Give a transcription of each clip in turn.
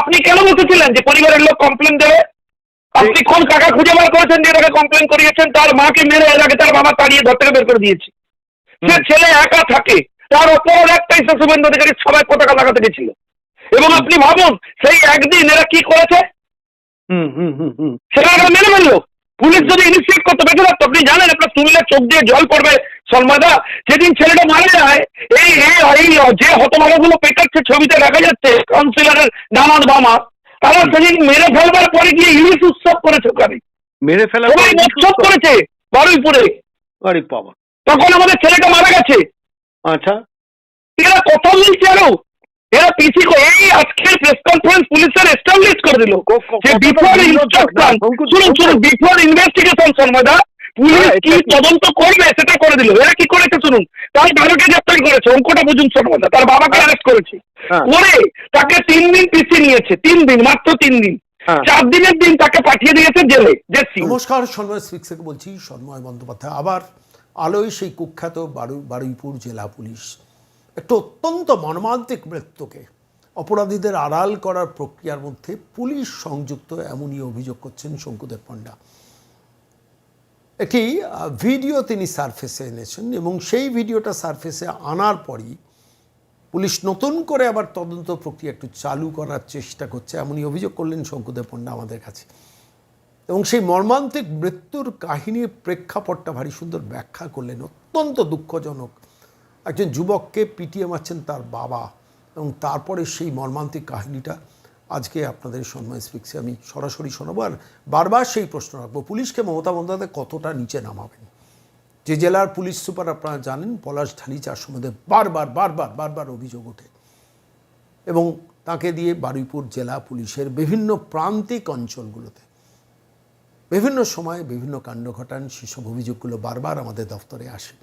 আপনি কেন বসেছিলেন যে পরিবারের লোক কমপ্লেন দেবে? আপনি কোন কাকা খুঁজে বার করেছেন যে এটাকে কমপ্লেন করিয়েছেন? তার মাকে মেরে এলাকে তার বাবা তাড়িয়ে ঘর থেকে বের করে দিয়েছে। সে ছেলে একা থাকে তার ওপর একটাই সে শুভেন্দু অধিকারী সবাই পতাকা লাগাতে গেছিল। এবং আপনি ভাবুন সেই একদিন এরা কি করেছে? হুম হুম হুম হুম। সেটা মেনে ফেলল। পুলিশ যদি ইনিশিয়েট করতে থাকতো আপনি জানেন আপনার শুনলে চোখ দিয়ে জল পড়বে সলমাদা যেদিন ছেলেটা মারা যায় এই এই যে হতভাগাগুলো পেটাচ্ছে ছবিতে দেখা যাচ্ছে কাউন্সিলরের দামাদ বামা তারা সেদিন মেরে ফেলবার পরে গিয়ে ইলিশ উৎসব করেছে ওখানে। মেরে ফেলা উৎসব? করেছে বারুইপুরে। আরে বাবা। তখন আমাদের ছেলেটা মারা গেছে। আচ্ছা। এরা কথা বলছে আরও। এরা পিছিয়ে করে- এই আজকের প্রেস কনফারেন্স পুলিশের এস্টাবলিশ করে দিল। ক- ক- যে বিফোর ইনস্ট্রাকশন শুনুন শুনুন বিফোর ইনভেস্টিগেশন সন্ময়দা পুলিশ হ্যাঁ, কি তদন্ত করবে সেটা করে দিল। এরা কি করেছে শুনুন? তার বাবাকে গ্রেপ্তার করেছে অঙ্কটা বুঝুন সন্ময়দা। তার বাবাকে হ্যাঁ। অ্যারেস্ট করেছে। হ্যাঁ। করে তাকে তিন দিন পিছিয়ে নিয়েছে তিন দিন মাত্র তিন দিন। হ্যাঁ। চার দিনের দিন তাকে পাঠিয়ে দিয়েছে জেলে জেসি। নমস্কার সন্ময় স্পিক্স থেকে বলছি সন্ময় বন্দ্যোপাধ্যায়। আবার আলোয় সেই কুখ্যাত বারুইপুর জেলা পুলিশ। একটা অত্যন্ত মর্মান্তিক মৃত্যুকে অপরাধীদের আড়াল করার প্রক্রিয়ার মধ্যে পুলিশ সংযুক্ত এমনই অভিযোগ করছেন শঙ্কুদেব পণ্ডা। একটি ভিডিও তিনি সার্ফেসে এনেছেন এবং সেই ভিডিওটা সার্ফেসে আনার পরই পুলিশ নতুন করে আবার তদন্ত প্রক্রিয়া একটু চালু করার চেষ্টা করছে এমনই অভিযোগ করলেন শঙ্কুদেব পণ্ডা আমাদের কাছে। এবং সেই মর্মান্তিক মৃত্যুর কাহিনীর প্রেক্ষাপটটা ভারী সুন্দর ব্যাখ্যা করলেন, অত্যন্ত দুঃখজনক একজন যুবককে পিটিয়ে মারছেন তার বাবা এবং তারপরে সেই মর্মান্তিক কাহিনীটা আজকে আপনাদের সম্মান স্পিক্সে আমি সরাসরি শোনাবো আর বারবার সেই প্রশ্ন রাখব, পুলিশকে মমতা বন্দ্যোপাধ্যায় কতটা নিচে নামাবেন? যে জেলার পুলিশ সুপার আপনারা জানেন, পলাশ ঢালি চার সম্বন্ধে বারবার বারবার বারবার অভিযোগ ওঠে এবং তাকে দিয়ে বারুইপুর জেলা পুলিশের বিভিন্ন প্রান্তিক অঞ্চলগুলোতে বিভিন্ন সময়ে বিভিন্ন কাণ্ড ঘটান, সেসব অভিযোগগুলো বারবার আমাদের দফতরে আসে।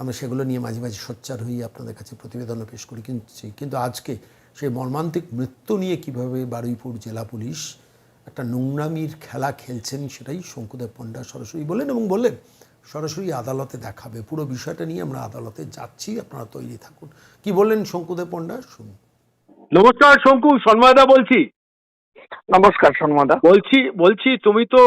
আমরা সেগুলো নিয়ে মাঝে মাঝে সোচ্চার হয়ে আপনাদের কাছে প্রতিবেদনও পেশ করি কিন্তু কিন্তু আজকে সেই মর্মান্তিক মৃত্যু নিয়ে কীভাবে বারুইপুর জেলা পুলিশ একটা নোংরামির খেলা খেলছেন সেটাই শঙ্কুদেব পণ্ডা সরাসরি বললেন এবং বললেন সরাসরি আদালতে দেখাবে। পুরো বিষয়টা নিয়ে আমরা আদালতে যাচ্ছি আপনারা তৈরি থাকুন। কি বললেন শঙ্কুদেব পণ্ডা? শুনুন। নমস্কার শঙ্কু সন্ময়দা বলছি। নমস্কার সন্মদা বলছি বলছি তুমি তো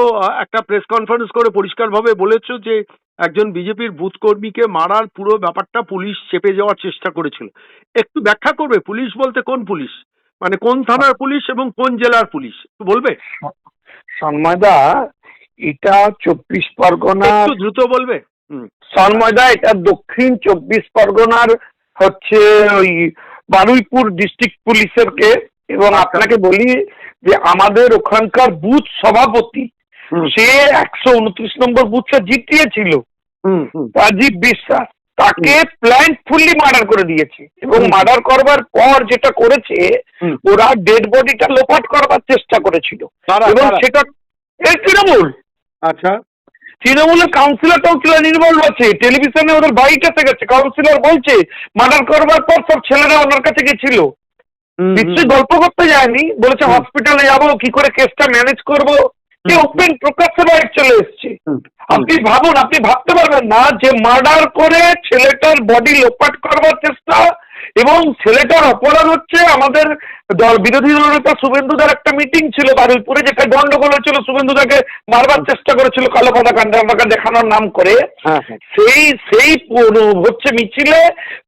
একটা প্রেস কনফারেন্স করে পরিষ্কারভাবে বলেছ যে একজন বিজেপির বুথ কর্মীকে মারার পুরো ব্যাপারটা পুলিশ চেপে যাওয়ার চেষ্টা করেছিল। একটু ব্যাখ্যা করবে পুলিশ বলতে কোন পুলিশ? মানে কোন থানার পুলিশ এবং কোন জেলার পুলিশ? বলবে? সন্ময়দা এটা চব্বিশ পরগনা একটু দ্রুত বলবে। সন্ময়দা এটা দক্ষিণ চব্বিশ পরগনার হচ্ছে ওই বারুইপুর ডিস্ট্রিক্ট পুলিশের কেস এবং আপনাকে বলি যে আমাদের ওখানকার বুথ সভাপতি সে একশো উনত্রিশ নম্বর বুথে জিতিয়েছিল রাজীব বিশ্বাস তাকে প্ল্যান ফুললি মার্ডার করে দিয়েছে এবং মার্ডার করবার পর যেটা করেছে ওরা ডেড বডিটা লোপাট করবার চেষ্টা করেছিল। এবং সেটা এই তৃণমূল। আচ্ছা। তৃণমূলের কাউন্সিলর টাউন্সিলর ইনভলভ আছে? টেলিভিশনে ওদের বাড়িটা এসে গেছে। কাউন্সিলর বলছে মার্ডার করবার পর সব ছেলেরা ওনার কাছে গেছিল। নিশ্চয়ই গল্প করতে যায়নি। বলেছে হসপিটালে যাব কি করে কেসটা ম্যানেজ করব? ওপেন প্রকাশ্যে বাইক চলে এসছে। আপনি ভাবুন আপনি ভাবতে পারবেন না যে মার্ডার করে ছেলেটার বডি লোপাট করবার চেষ্টা এবং ছেলেটার অপরাধ হচ্ছে আমাদের দল বিরোধী দলনেতা শুভেন্দুদার একটা মিটিং ছিল বারুইপুরে যেটা গন্ডগোল হচ্ছিল শুভেন্দুদাকে মারবার চেষ্টা করেছিল কালো পাতা কাণ্ডে আমাকে দেখানোর নাম করে। হ্যাঁ হ্যাঁ। সেই সেই হচ্ছে মিছিলে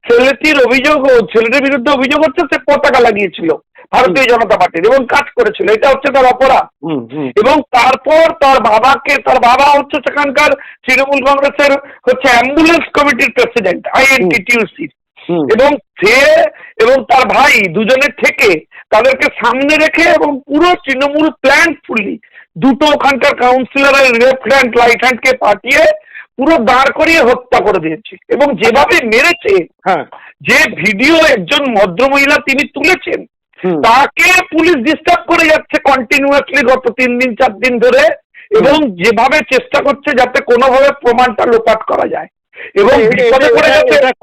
ছেলেটির অভিযোগ ছেলেটির বিরুদ্ধে অভিযোগ হচ্ছে সে পতাকা লাগিয়েছিল। ভারতীয় জনতা পার্টির এবং কাজ করেছিল। এটা হচ্ছে তার অপরাধ। এবং তারপর তার বাবাকে তার বাবা হচ্ছে সেখানকার তৃণমূল কংগ্রেসের হচ্ছে অ্যাম্বুলেন্স কমিটির প্রেসিডেন্ট আইএনটিটিউসির এবং সে এবং তার ভাই দুজনের থেকে তাদেরকে সামনে রেখে এবং পুরো তৃণমূল প্ল্যান ফুলি দুটো ওখানকার কাউন্সিলরের লেফট হ্যান্ড রাইট হ্যান্ডকে পাঠিয়ে পুরো দাঁড় করিয়ে হত্যা করে দিয়েছে। এবং যেভাবে মেরেছে হ্যাঁ। যে ভিডিও একজন ভদ্রমহিলা তিনি তুলেছেন তাকে পুলিশ ডিস্টার্ব করে যাচ্ছে কন্টিনিউয়াসলি গত তিন দিন চার দিন ধরে এবং যেভাবে চেষ্টা করছে যাতে কোনোভাবে প্রমাণটা লোপাট করা যায়। এবং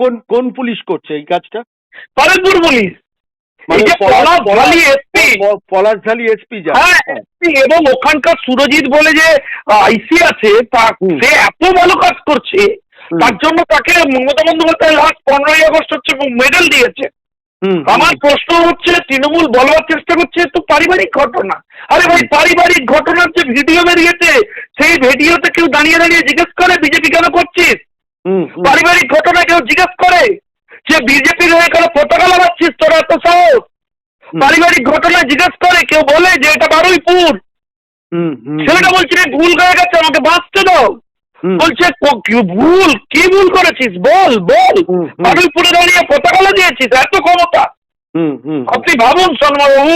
কোন কোন পুলিশ করছে এই কাজটা? পারেপুর পুলিশ। মানে এই যে পলাশ ভালি এসপি। হ্যাঁ এবং ওখানকার সুরজিৎ বলে যে আইসি আছে তা সে এত ভালো কাজ করছে তার জন্য তাকে মমতা বন্দ্যোপাধ্যায় লাস্ট পনেরোই আগস্ট হচ্ছে মেডেল দিয়েছে। আমার প্রশ্ন হচ্ছে তৃণমূল বলবার চেষ্টা করছে তো পারিবারিক ঘটনা। আরে ভাই পারিবারিক ঘটনার যে ভিডিও বেরিয়েছে সেই ভিডিওতে কেউ দাঁড়িয়ে দাঁড়িয়ে জিজ্ঞেস করে বিজেপি কেন করছিস? পারিবারিক ঘটনা কেউ জিজ্ঞেস করে যে বিজেপির হয়ে কেন পতাকা লাগাচ্ছিস তোরা এত সাহস? পারিবারিক ঘটনা জিজ্ঞেস করে কেউ বলে যে এটা বারুইপুর। হুম, হুম, ছেলেটা বলছে ভুল হয়ে গেছে আমাকে বাঁচতে দাও। বলছে ভুল কি ভুল করেছিস? বল বল। বারুইপুরে দাঁড়িয়ে পতাকা লাগিয়েছিস এত ক্ষমতা। আপনি ভাবুন শর্মাবাবু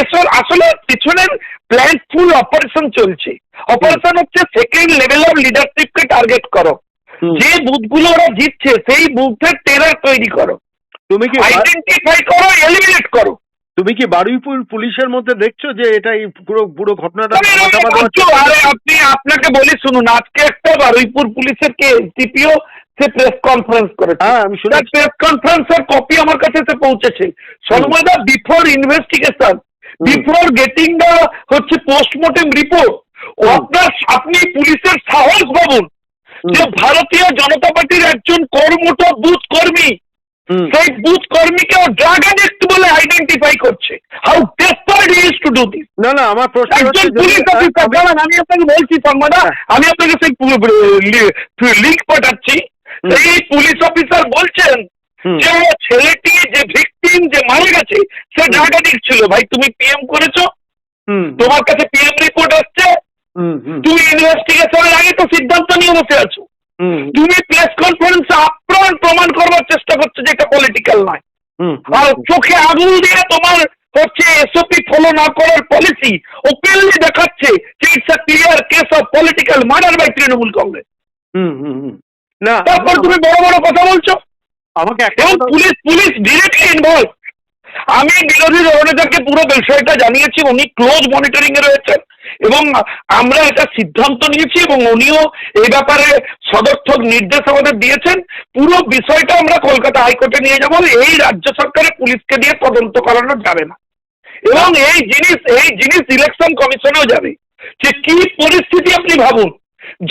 এসব আসলে পিছনের প্ল্যানফুল অপারেশন চলছে। অপারেশন হচ্ছে সেকেন্ড লেভেল অফ লিডারশিপকে টার্গেট করো। যে বুথগুলো ওরা জিতছে সেই বুথের টেরার তৈরি করো। তুমি কি আইডেন্টিফাই করো এলিমিনেট করো। তুমি কি বারুইপুর পুলিশের মধ্যে দেখছ যে এটা এই পুরো পুরো ঘটনাটা আরে, আপনি আপনাকে বলি শুনুন আজকে একটা বারুইপুর পুলিশের কে এসডিপিও সে প্রেস কনফারেন্স করেছে। হ্যাঁ আমি শুনেছি। প্রেস কনফারেন্সের কপি আমার কাছে এসে পৌঁছেছে। সর্বদা before investigation before getting the হচ্ছে পোস্টমর্টেম রিপোর্ট। আপনার আপনি পুলিশের সাহস ভাবুন যে ভারতীয় জনতা পার্টির একজন কর্মঠ বুথ কর্মী সেই বুথ কর্মীকে ড্রাগ অ্যাডিক্ট বলে আইডেন্টিফাই করছে। How desperate is to do this না না আমার প্রশ্ন একজন পুলিশ অফিসার দাঁড়ান আমি আপনাকে বলছি সংবাদা হ্যাঁ। আমি আপনাকে সেই লিঙ্ক পাঠাচ্ছি। সেই পুলিশ অফিসার বলছেন যে ছেলেটি যে ভিকটিম যে মারা গেছে সে ড্রাগ অ্যাডিক্ট ছিল। ভাই তুমি পিএম করেছ? তোমার কাছে পিএম রিপোর্ট আসছে? তুমি ইনভেস্টিগেশনের আগে তো সিদ্ধান্ত নিয়ে বসে আছো। তুমি প্রেস কনফারেন্সে আপ্রাণ প্রমাণ করবার চেষ্টা করছ যে এটা পলিটিক্যাল নয়। আর চোখে আগুন দিয়ে তোমার হচ্ছে এসওপি ফলো না করার পলিসি ওপেনলি দেখাচ্ছে যে it's a clear case of political murder by Trinamool Congress. না তারপর তুমি বড় বড় কথা বলছো। আমাকে এবং পুলিশ পুলিশ ডিরেক্টলি ইনভলভ আমি বিরোধী দলনেতাকে পুরো বিষয়টা জানিয়েছি উনি ক্লোজ মনিটরিং এ রয়েছেন। এবং আমরা এটা সিদ্ধান্ত নিয়েছি এবং উনিও এই ব্যাপারে সদর্থক নির্দেশ আমাদের দিয়েছেন। পুরো বিষয়টা আমরা কলকাতা হাইকোর্টে নিয়ে যাব, এই রাজ্য সরকারের পুলিশকে দিয়ে তদন্ত করানো যাবে না। এবং এই জিনিস এই জিনিস ইলেকশন কমিশনেও যাবে। যে কি পরিস্থিতি আপনি ভাবুন?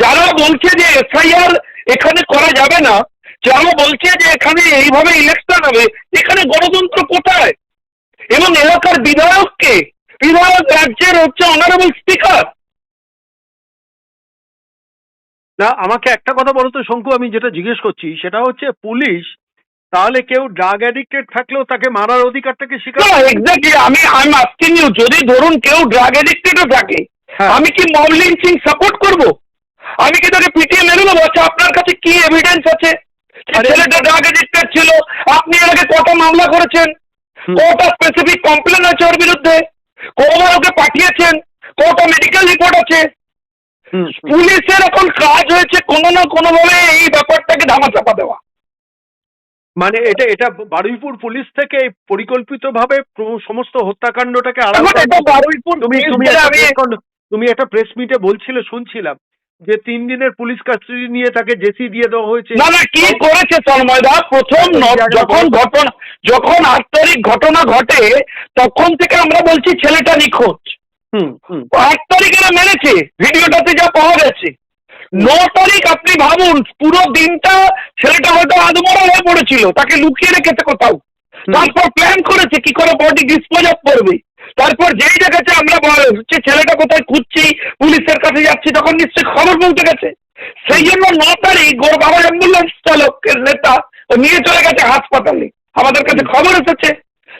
যারা বলছে যে এসআইআর এখানে করা যাবে না, যারা বলছে যে এখানে এইভাবে ইলেকশন হবে, এখানে গণতন্ত্র কোথায়? এবং এলাকার বিধায়ককে বিধায়ক রাজ্যের হচ্ছে অনারেবল স্পিকার না আমাকে একটা কথা বলো তো শঙ্কু আমি যেটা জিজ্ঞেস করছি সেটা হচ্ছে পুলিশ তাহলে কেউ ড্রাগ অ্যাডিক্টেড থাকলেও তাকে মারার অধিকারটাকে স্বীকার এক্স্যাক্টলি আমি আই এম আস্কিং ইউ যদি ধরুন কেউ ড্রাগ এডিক্টেডও থাকে হ্যাঁ। আমি কি মব লিঞ্চিং সাপোর্ট করব? আমি কি তাকে পিটিয়ে মেরে দেবো? আচ্ছা আপনার কাছে কি এভিডেন্স আছে? ছেলেটা ড্রাগ এডিক্টেড ছিল আপনি এর আগে কটা মামলা করেছেন। কটা স্পেসিফিক কমপ্লেন আছে ওর বিরুদ্ধে? কবার ওকে পাঠিয়েছেন কটা মেডিকেল রিপোর্ট আছে। পুলিশের এখন কাজ হয়েছে কোনো না কোনো ভাবে এই ব্যাপারটাকে ধামাচাপা দেওয়া। মানে এটা এটা বারুইপুর পুলিশ থেকে পরিকল্পিত ভাবে সমস্ত হত্যাকাণ্ডটাকে বারুইপুর তুমি তুমি একটা প্রেস মিটে বলছিলে শুনছিলাম। যে তিন দিনের পুলিশ কাস্টাডি নিয়ে তাকে জেসি দিয়ে দেওয়া হয়েছে। না না কি করেছে তন্ময়দা প্রথম ন- যখন ঘটনা যখন আট তারিখ ঘটনা ঘটে তখন থেকে আমরা বলছি ছেলেটা নিখোঁজ। হুম হুম। আট তারিখে এরা মেরেছে। ভিডিওটাতে যা পাওয়া গেছে। ন তারিখ আপনি ভাবুন পুরো দিনটা ছেলেটা হয়তো আদমরা হয়ে পড়েছিল। তাকে লুকিয়ে রেখেছে কোথাও। তারপর প্ল্যান করেছে কি করে বডি ডিসপোজ অফ করবে। তারপর যেই দেখেছে আমরা হচ্ছে ছেলেটা কোথায় খুঁজছি পুলিশের কাছে যাচ্ছি তখন নিশ্চয়ই খবর পৌঁছে গেছে। সেই জন্য ন তারিখ ওর বাবা অ্যাম্বুলেন্স চালকের নেতা ও নিয়ে চলে গেছে হাসপাতালে। আমাদের কাছে খবর এসেছে।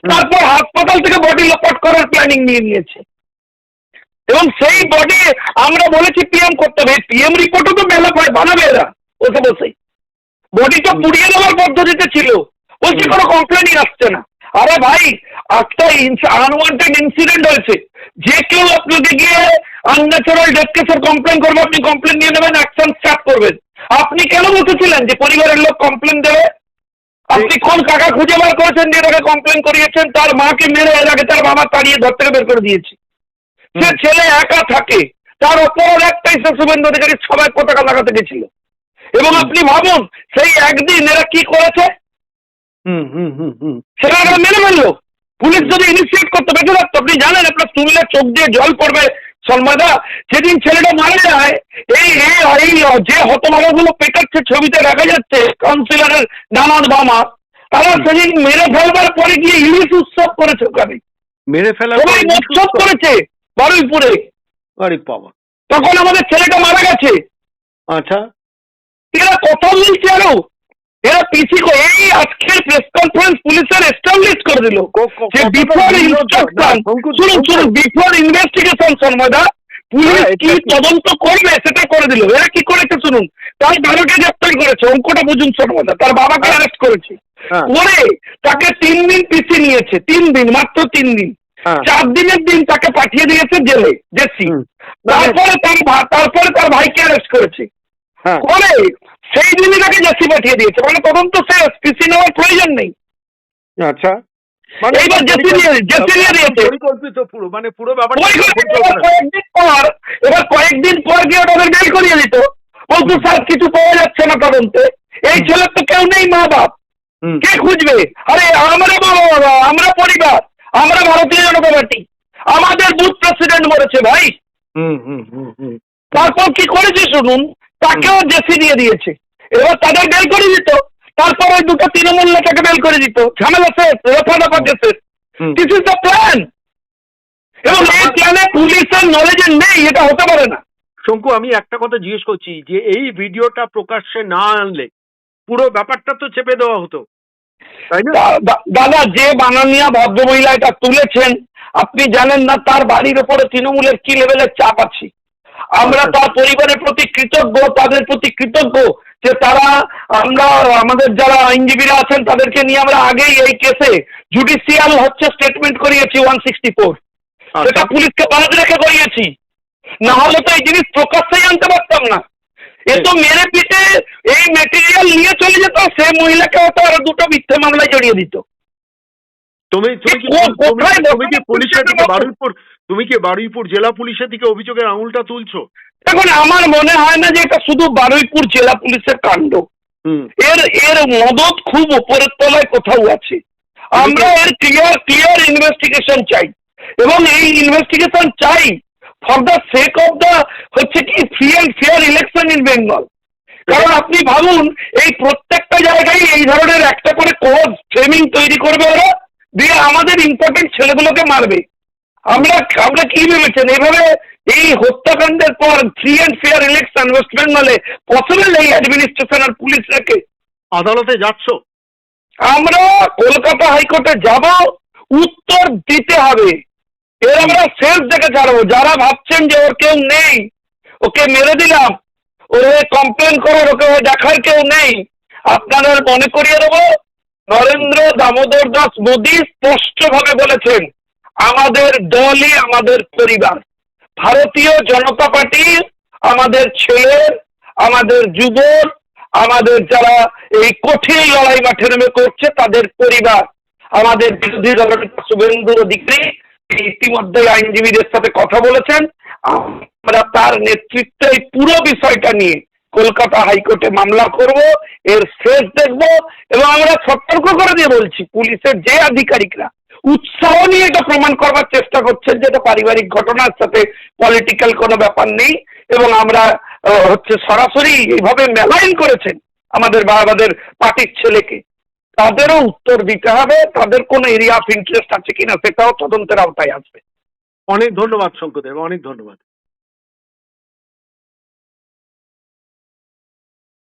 তারপর হাসপাতাল থেকে বডি লোপাট করার প্ল্যানিং নিয়ে নিয়েছে। এবং সেই বডি আমরা বলেছি পিএম করতে হবে। পিএম রিপোর্টও তো মেলা পায় বানাবে এরা বসে বসেই বডি তো পুড়িয়ে দেওয়ার পদ্ধতিতে ছিল। বলছি কোনো কমপ্লেনই আসছে না। আরে ভাই একটা আনওয়ান্টেড ইনসিডেন্ট হয়েছে। যে কেউ আপনাকে গিয়ে আনন্যাচারাল ডেথ কেসের কমপ্লেন করবে আপনি কমপ্লেন নিয়ে নেবেন অ্যাকশন স্টার্ট করবেন। আপনি কেন বসেছিলেন যে পরিবারের লোক কমপ্লেন দেবে? আপনি কোন কাকা খুঁজে বার করেছেন যে তাকে কমপ্লেন করিয়েছেন? তার মাকে মেরে এর আগে তার বাবা তাড়িয়ে ঘর থেকে বের করে দিয়েছে। সে ছেলে একা থাকে তার অপরাধ একটাই সে শুভেন্দু অধিকারী সবাই পতাকা লাগাতে গেছিল। এবং আপনি ভাবুন সেই একদিন এরা কি করেছে? সেটা এরা মেরে ফেলল পুলিশ যদি ইনিশিয়েট করতে বেঁচে থাকতো আপনি জানেন আপনার তুললে চোখ দিয়ে জল পড়বে সন্মাদা যেদিন ছেলেটা মারা যায়। এই এই যে হতভাগাগুলো পেটাচ্ছে ছবিতে দেখা যাচ্ছে কাউন্সিলরের নানান বামা তারা সেদিন মেরে ফেলবার পরে গিয়ে ইলিশ উৎসব করেছে ওখানে। মেরে ফেলা উৎসব? করেছে বারুইপুরে। আরে বাবা। তখন আমাদের ছেলেটা মারা গেছে। আচ্ছা। এরা কথা বলছে আরও। এরা পিছি করে এই আজকের প্রেস কনফারেন্স পুলিশের এস্টাবলিশ করে দিল। ক- ক- যে বিফোর ইনস্ট্রাকশন শুনুন শুনুন বিফোর ইনভেস্টিগেশন সন্ময়দা পুলিশ হ্যাঁ, কি তদন্ত করবে সেটা করে দিল। এরা কি করেছে শুনুন তার বাবাকে গ্রেপ্তার করেছে অঙ্কটা বুঝুন সন্ময়দা তার বাবাকে। অ্যারেস্ট করেছে। হ্যাঁ, করে তাকে তিন দিন পিছিয়ে নিয়েছে তিন দিন মাত্র তিন দিন। হ্যাঁ। চার দিনের দিন তাকে পাঠিয়ে দিয়েছে জেলে জেসি। তারপরে তার তারপরে তার ভাইকে অ্যারেস্ট করেছে। করে সেই দিনই তাকে জেসি পাঠিয়ে দিয়েছে। মানে তদন্ত শেষ পিসি নেওয়ার প্রয়োজন নেই। আচ্ছা। এইবার জেসি দিয়ে জেসি দিয়ে দিয়েছে পরিকল্পিত পুরো মানে পুরো ব্যাপারটা এবার কয়েকদিন পর এবার কয়েকদিন পর গিয়ে বের করিয়ে দিত। বলতো স্যার কিছু পাওয়া যাচ্ছে না তদন্তে। এই ছেলের তো কেউ নেই মা বাপ। কে খুঁজবে? আরে আমরা বাবা, আমরা পরিবার। আমরা ভারতীয় জনতা পার্টি। আমাদের বুথ প্রেসিডেন্ট মরেছে ভাই। হুম হুম হুম হুম। তারপর কি করেছে শুনুন? তাকেও জেসি দিয়ে দিয়েছে। এবার তাদের বেল করে দিত। তারপর ওই দুটো তৃণমূল নেতাকে বেল করে দিত। ঝামেলা শেষ রফা দফা হুম। দিস ইজ দ্য প্ল্যান এবং এই প্ল্যানে পুলিশের নলেজে নেই এটা হতে পারে না। শঙ্কু আমি একটা কথা জিজ্ঞেস করছি যে এই ভিডিওটা প্রকাশ্যে না আনলে পুরো ব্যাপারটা তো চেপে দেওয়া হতো। দাদা যে বানানিয়া ভদ্রমহিলা এটা তুলেছেন আপনি জানেন না তার বাড়ির ওপরে তৃণমূলের কি লেভেলের চাপ আছে? আমরা তার পরিবারের প্রতি কৃতজ্ঞ তাদের প্রতি কৃতজ্ঞ যে তারা আমরা আমাদের যারা আইনজীবীরা আছেন তাদেরকে নিয়ে আমরা আগেই এই কেসে জুডিশিয়াল হচ্ছে স্টেটমেন্ট করিয়েছি ওয়ান সিক্সটি ফোর সেটা পুলিশকে বাদ রেখে করিয়েছি। না হলে তো এই জিনিস প্রকাশ্যেই আনতে পারতাম না। এ তো মেরে পিঠে এই মেটেরিয়াল নিয়ে চলে যেত সে মহিলাকে হয়তো আরও দুটো মিথ্যে মামলায় জড়িয়ে দিত। তুমি তুমি কি পুলিশের বারুইপুর তুমি কি বারুইপুর জেলা পুলিশের দিকে অভিযোগের আঙুলটা তুলছো? এখন আমার মনে হয় না যে এটা শুধু বারুইপুর জেলা পুলিশের কাণ্ড। এর এর মদত খুব উপরের তলায় কোথাও আছে। আমরা এর ক্লিয়ার ক্লিয়ার ইনভেস্টিগেশন চাই। এবং এই ইনভেস্টিগেশন চাই for the sake of the হচ্ছে কি free and fair election in Bengal কারণ আপনি ভাবুন এই প্রত্যেকটা জায়গায় এই ধরনের একটা করে কোজ ফ্রেমিং তৈরি করবে ওরা দিয়ে আমাদের ইম্পর্টেন্ট ছেলেগুলোকে মারবে। আমরা আমরা কি ভেবেছেন? এইভাবে এই হত্যাকাণ্ডের পর free and fair election West বেঙ্গলে পসিবল এই অ্যাডমিনিস্ট্রেশন আর পুলিশ রেখে? আদালতে যাচ্ছ? আমরা কলকাতা হাইকোর্টে যাব উত্তর দিতে হবে। এর আমরা শেষ দেখে ছাড়বো। যারা ভাবছেন যে ওর কেউ নেই ওকে মেরে দিলাম ওর কমপ্লেন করার ওকে দেখার কেউ নেই আপনাদের মনে করিয়ে দেবো নরেন্দ্র দামোদর দাস মোদী স্পষ্টভাবে বলেছেন আমাদের দলই আমাদের পরিবার। ভারতীয় জনতা পার্টি আমাদের ছেলের আমাদের যুবক, আমাদের যারা এই কঠিন লড়াই মাঠে নেমে করছে তাদের পরিবার। আমাদের বিরোধী দলনেতা শুভেন্দু অধিকারী ইতিমধ্যে আইনজীবীদের সাথে কথা বলেছেন। আমরা তার নেতৃত্বে এই পুরো বিষয়টা নিয়ে কলকাতা হাইকোর্টে মামলা করব, এর শেষ দেখব এবং আমরা সতর্ক করে দিয়ে বলছি, পুলিশের যে আধিকারিকরা উৎসাহ নিয়ে এটা প্রমাণ করবার চেষ্টা করছেন যে এটা পারিবারিক ঘটনার সাথে পলিটিক্যাল কোনো ব্যাপার নেই এবং আমরা হচ্ছে সরাসরি এইভাবে মেলাইন করেছেন আমাদের বা আমাদের পার্টির ছেলেকে। তাদেরও উত্তর দিতে হবে, তাদের কোনো এরিয়া অফ ইন্টারেস্ট আছে কিনা সেটাও তদন্তের আওতায় আসবে। অনেক ধন্যবাদ শঙ্কুদেব অনেক ধন্যবাদ।